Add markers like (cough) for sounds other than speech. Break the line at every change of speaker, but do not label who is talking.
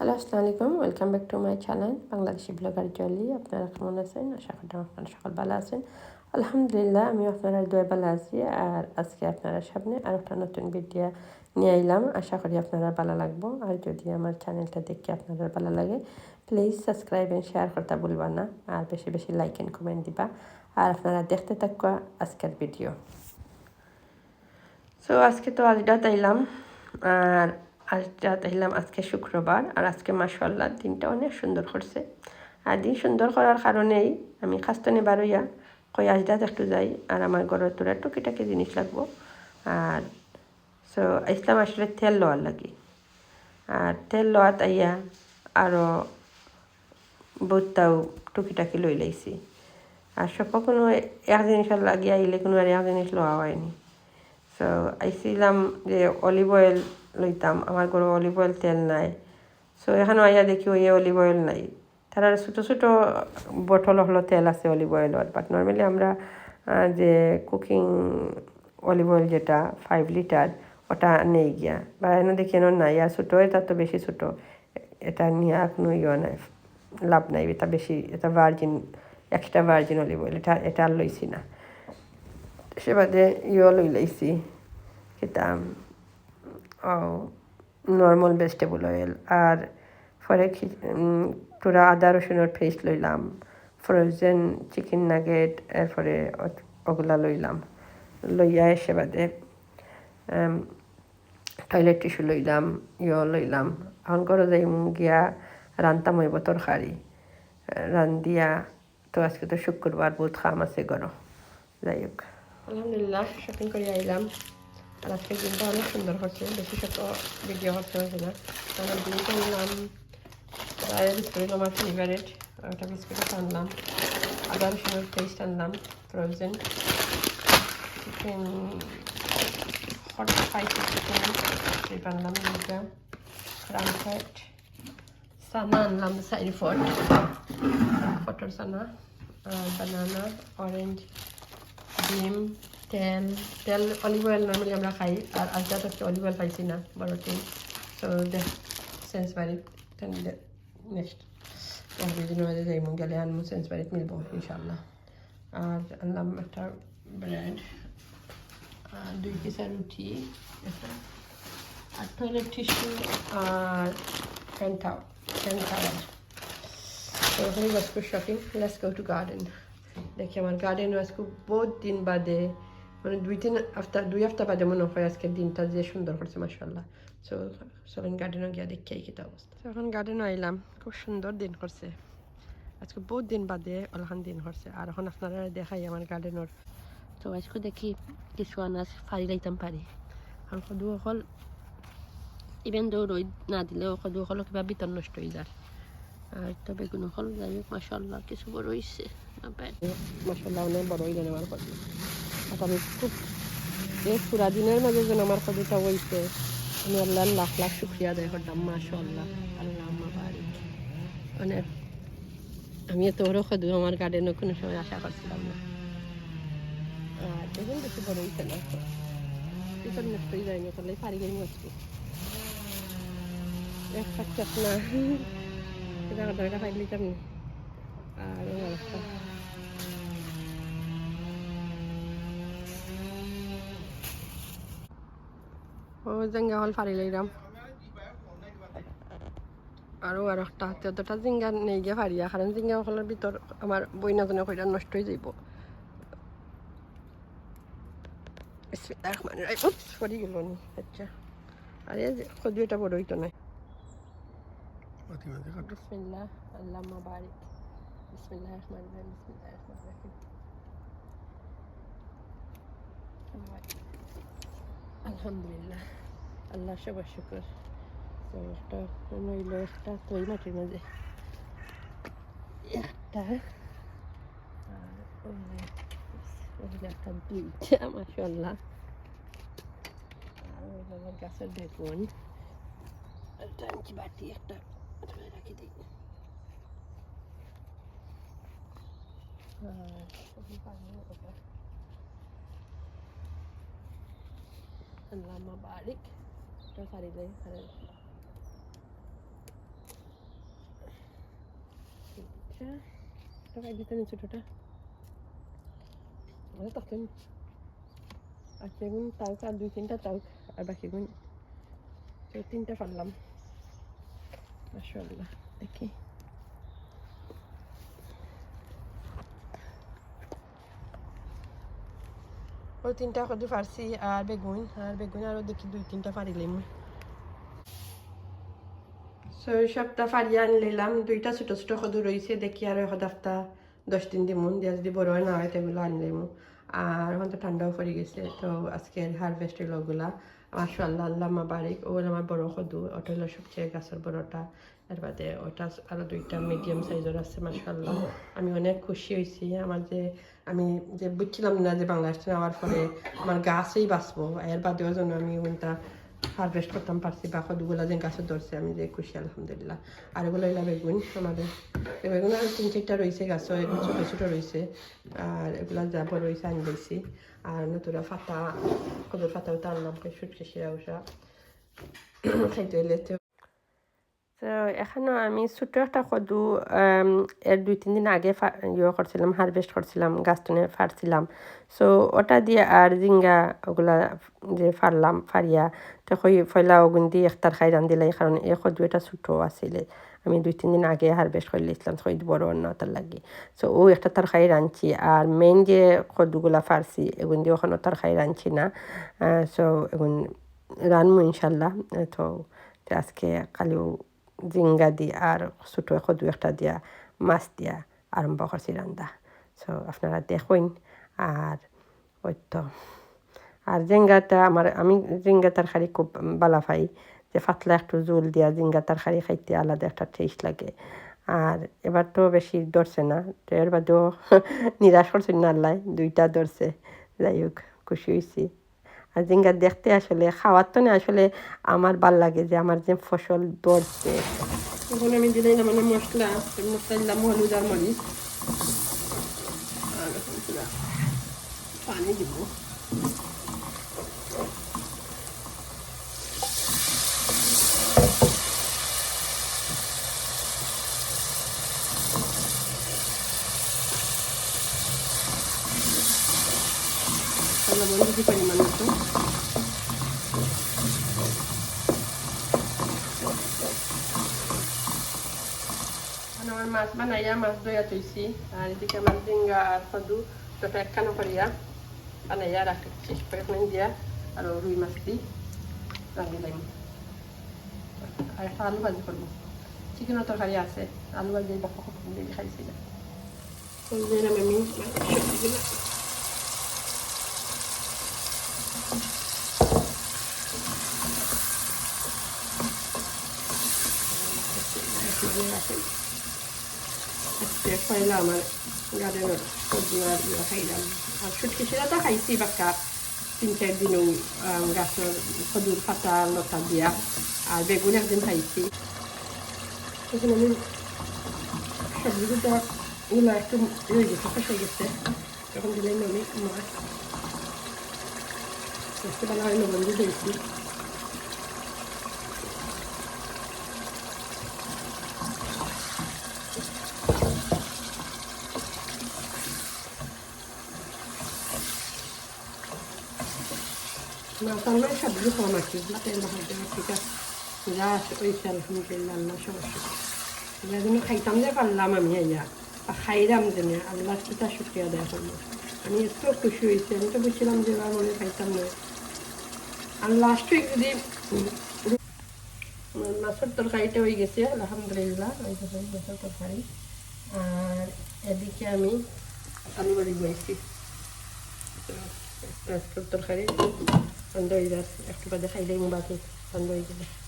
Hello আসসালামু আলাইকুম welcome back to my channel Bangladeshi blogger Jolly আপনারা কেমন আছেন? আশা করি আপনারা সকল ভালো আছেন। আলহামদুলিল্লাহ আমি আপনারা দুয়ে ভালো আছি। আর আজকে আপনারা সামনে আর একটা নতুন ভিডিও নিয়ে এলাম। আশা করি আপনারা ভালো লাগবো। আর যদি আমার চ্যানেলটা দেখে আপনারা ভালো লাগে প্লিজ সাবস্ক্রাইব এন্ড শেয়ার করতে ভুলবা না। আর বেশি বেশি লাইক এন্ড কমেন্ট দিবা। আর আপনারা দেখতে থাকুয়া আজকের ভিডিও সো আজকে তো আজটা তাইলাম আর আজ রাত এলাম আজকে শুক্রবার আর আজকে মাসাল্লাহ দিনটা অনেক সুন্দর করছে। আর দিন সুন্দর করার কারণেই আমি খাস্তনে বারইয়া কই আজ রাত একটু যাই আর আমার ঘরের তোরা টুকিটাকি জিনিস লাগবো। আর সো ইসলাম আসলে তেল লওয়ার লাগি। আর তেল লওয়াত আইয়া আরও বহুতটাও টুকিটাকি লই লাইছি। আর সব কোনো এক জিনিস লাগিয়ে আইলে কোনো আর এক জিনিস লওয়া হয়নি। সো আইছিলাম যে অলিভ অয়েল লইতাম, আমার ঘরে অলিভ অয়েল তেল নাই। সো এখানে আইয়া দেখি ওই অলিভ অয়েল নাই। তারা ছোটো ছোটো বটল হলো তেল আছে অলিভ অয়েলের বাট নর্মালি আমরা যে কুকিং অলিভ অয়েল যেটা ফাইভ লিটার ওটা নেই গিয়া। বা এনে দেখি এনে নাই, আর ছোটো এটা তো বেশি ছোটো। এটা নিয়ে কোনো ইয়ে নাই, লাভ নাই, এটা বেশি, এটা virgin extra virgin olive oil এটা এটা আর লইছি না। সে বাদে ইয়ে লই লাইছি খেতাম নর্মাল ভেজিটেবল অয়েল আর পরে পুরা আদা রসুনের পেস্ট লইলাম ফ্রোজেন চিকেন নাগেট এরপরে ওগুলা লইলাম। লইয়া এসে বাদে টয়লেট টিস্যু লইলাম, ইয় লইলাম। এখন করে যাই গিয়া রান্তাম হইব তরকারি। রান্দিয়া তো আজকে তো শুক্রবার, বহুত খাম আছে গরো। যাই হোক। আলহামদুলিল্লাহ শপিং করে আইলাম। আর আজকের দিনটা অনেক সুন্দর হচ্ছে। বেশি শত ভিডিও হচ্ছে হয়েছে না কারণ দিনটা নিলাম বিস্কুট আমার ফেভারেট একটা বিস্কুট আনলাম। আদা রসুনের পেস্ট আনলাম frozen chicken hot spicy chicken strip আনলাম দুটা রামফ্যাট সানা আনলাম সাইড ফট ফটর সানা বানানা অরেঞ্জ ডিম তেল তেল অলিভ অয়েল নর্মালি আমরা খাই, আর আজকে আজকে অলিভ অয়েল পাইছি না, বড় টিম সো দেখ সেন্স বাড়ি নেক্সট দিনের মাঝে যাইব গেলে আনব সেন্স বাড়িত মিলবো ইনশাল্লাহ আর আনলাম একটা ব্রেড আর দুই পিসা রুটি আর টয়লেট টিস্যু আর হ্যান্ড টাওয়ার হ্যান্ড তো ওখানে যাচ্ছ shopping let's go to garden দেখি আমার গার্ডেন আজকে বহুত দিন বাদে মানে দুই তিন আফটার দুই হপ্তাহ বাদে মনে হয় আজকের দিনটা যে সুন্দর করছে মাসাল্লাহ সো চলেন গার্ডেনও গিয়া দেখি কিটা অবস্থা। এখন গার্ডেনও আইলাম খুব সুন্দর দিন করছে। আজকে বহুত দিন বাদে অলহান দিন করছে। আর এখন আপনারা দেখাই আমার গার্ডেনের তো আজকে দেখি কিছু আনাজ ফারি লাইতাম পারি। কারণ সদু অকল ইভেন দৌ রই না দিলেও সদু অকল কিবা বিতর নষ্ট হয়ে যায়। আর তো বেগুন হল যাই হোক মাসাল্লাহ কিছু বড় হয়েছে মাসাল্লাহ অনেক বড় হইলেন আমার কথা। আর আমি খুব এই পুরা দিনের মাঝে যেন আমার কবিতা হয়েছে আমি আল্লাহ লাখ লাখ শুক্রিয়া দেয় করতাম মাসাল্লাহ আল্লাহ আল্লাহ আমার বাড়ি অনেক আমি বড় সদু আমার গার্ডেনে কোনো সময় আশা করছিলাম না। আর দেখুন বেশি বড় হয়েছে না পিছন নষ্ট হয়ে যায়নি তাহলে পারি গেই মজবু এক পাচ্ছাস না এটা পাইলে আমি আর অবস্থা। ও জেঙ্গা হল লইলাম আৰু আৰু একটা হাতে জিংগা নেই গিয়ে ফারিয়া কারণ জিংগা হলের ভিতর আমার বই নাজনে কইরা নষ্ট হয়ে যাইব। সরি গেল নি আচ্ছা। আরে সদু এটা বড় হইতো নাই বিসমিল্লাহ আল্লাহ বারিক বিসমিল্লাহ রহমান রহিম বিসমিল্লাহ রহমান রহিম। আলহামদুলিল্লাহ। আল্লাহ সবার শুকর। একটা নইল একটা তৈ মাটির মাঝে একটা। একটা দুইটা মাসাল্লাহ আর গাছের বেগুন বাটি, একটা রাখি দিই। আর Ang lama balik. Ito sarili. Sarili. Picture. Ito kayak gitu nih sudutnya. Ada tak kan. Akhirnya pun tahu kan dua tinta tahu. Abah pun Dua tinta falam. Kan Masya Allah. Okay. ওই তিনটা কদু ফারছি আর বেগুন আর বেগুন আরও দেখি দুই তিনটা পারিলাম so সপ্তাহ ফারিয়ে আনলাম, দুইটা ছোট ছোট কদু রয়েছে দেখি আর এখন দশ দিন দিমুন, দিয়া যদি বড় না হয় তেগুলো আনি লইমু আর এখন তো ঠান্ডাও পড়ে গেছে, তো আজকের হারভেস্টের লোকগুলা মাশাল্লাহ আল্লাহ মা বারিক ও আমার বড় সদু ওটা হলো সবচেয়ে গাছের বড়টা, এর বাদে ওটা আরও দুইটা মিডিয়াম সাইজের আছে, মাশাআল্লাহ। আমি অনেক খুশি হয়েছি, আমার যে, আমি যে বুঝছিলাম না যে বাংলাদেশ নেওয়ার ফলে আমার গাছেই বাঁচবো, এর বাদেও যেন আমি ওইটা হারভেস্ট করতাম, পারছি বা কতগুলো যে গাছে ধরছে আমি যে খুশি, আলহামদুলিল্লাহ। আর এগুলো এলা বেগুন আমাদের বেগুন আর তিন চারটা রয়েছে গাছও ছোটো ছোটো রয়েছে আর এগুলো যাব রয়েছে আমি দিয়েছি আর নতুরা ফাতা, কদর ফাতাও তো আনলাম সুটকে সেরা উষা খাইতে এলে তো তো আমি ছোটো একটা কদু এর দুই, তিন দিন আগে ইয়ে করছিলাম হারভেস্ট করছিলাম, গাছটনে ফাড়ছিলাম। সো ওটা দিয়ে আর জিঙ্গা ওগুলা যে ফারলাম ফারিয়া তো কই ফয়লা ওগুন দিয়ে একটার খাই রান্ধিলাই, কারণ এই কদু এটা ছোটো আসিলে আমি দুই, তিন দিন আগে হারভেস্ট করে লিখলাম কই বড় অন্য তার লাগে। সো ও একটা তরকারি রাঁধছি, আর মেইন যে কদুগুলা ফারছি এগুন দিয়ে ওখানে তরকারি রাঁধছি না। সো এগুন রানমু ইনশাল্লাহ, তো আজকে কালিও জিঙ্গা দি আর ছোটো কদু একটা দিয়া, মাছ দিয়া আরম্ভ করছি রান্দা সো আপনারা দেখুন। আর ওই তো, আর জিঙ্গাটা আমার আমি জিঙ্গা তরকারি খুব বালা পাই, যে পাতলা একটু জোল দিয়া জিঙ্গা তরকারি খাইতে আলাদা একটা টেস্ট লাগে। আর এবার তো বেশি ধরছে না এর বাদেও (laughs) নিরাশ করছি না আল্লাহ দুইটা ধরছে যাই হোক, খুশি হয়েছি আর জিঙ্গা দেখতে আসলে খাওয়ার তো না, আসলে আমার ভালো লাগে যে আমার যে ফসল ধরছে। আমি মানে দিলাম আর পানি দিব। দিতে পরিমাণ মতো এখন আমার মাছ বানাইয়া মাছ দইয়া তৈছি আর এদিকে আমার জিঙ্গা আর সদু দুটো একখানো করিয়া বানাইয়া করে মানে দিয়া, আর রুই মাছ দি রান্ধি লাইম আর একটা আলু ভাজি করব। চিকেনের তরকারি আছে, আলু ভাজি বাপা খুব দিয়ে খাইছিল আমি সবজিগুলো আজকে পয়লা আমার গার্ডেনের সবজি আর খাইলাম। আর সুটকি শিরাটা খাইছি, বাক্কা তিন, চার দিনও গাছের সদুর পাতা, লতা দিয়া আর বেগুন একদিন খাইছি। তখন একটু রয়ে গেছে ফসে গেছে। তখন দিলাম আমি মাছ একটু ভালো হয় আমরা সবজি কম আছে। ভাজতে ঠিক আছে, যা ওইসে আলহামদুলিল্লাহ আল্লাহ খাইতাম যে পারলাম আমি আইয়া খাইলাম যে আল্লাহ কিতা শুক্রিয়া দেয় আমি এত খুশি হয়েছি, আমি তো বুঝছিলাম যে মনে খাইতাম না। আর লাস্ট যদি মাছের তরকারিটা হয়ে গেছে, আলহামদুলিল্লাহ মাছের তরকারি। আর এদিকে আমি আলু বাড়ি বইছি মাছের তরকারি। বন্ধ হয়ে যাচ্ছে একটু বাদে খাইলেই বাকি বন্ধ হয়ে যাবে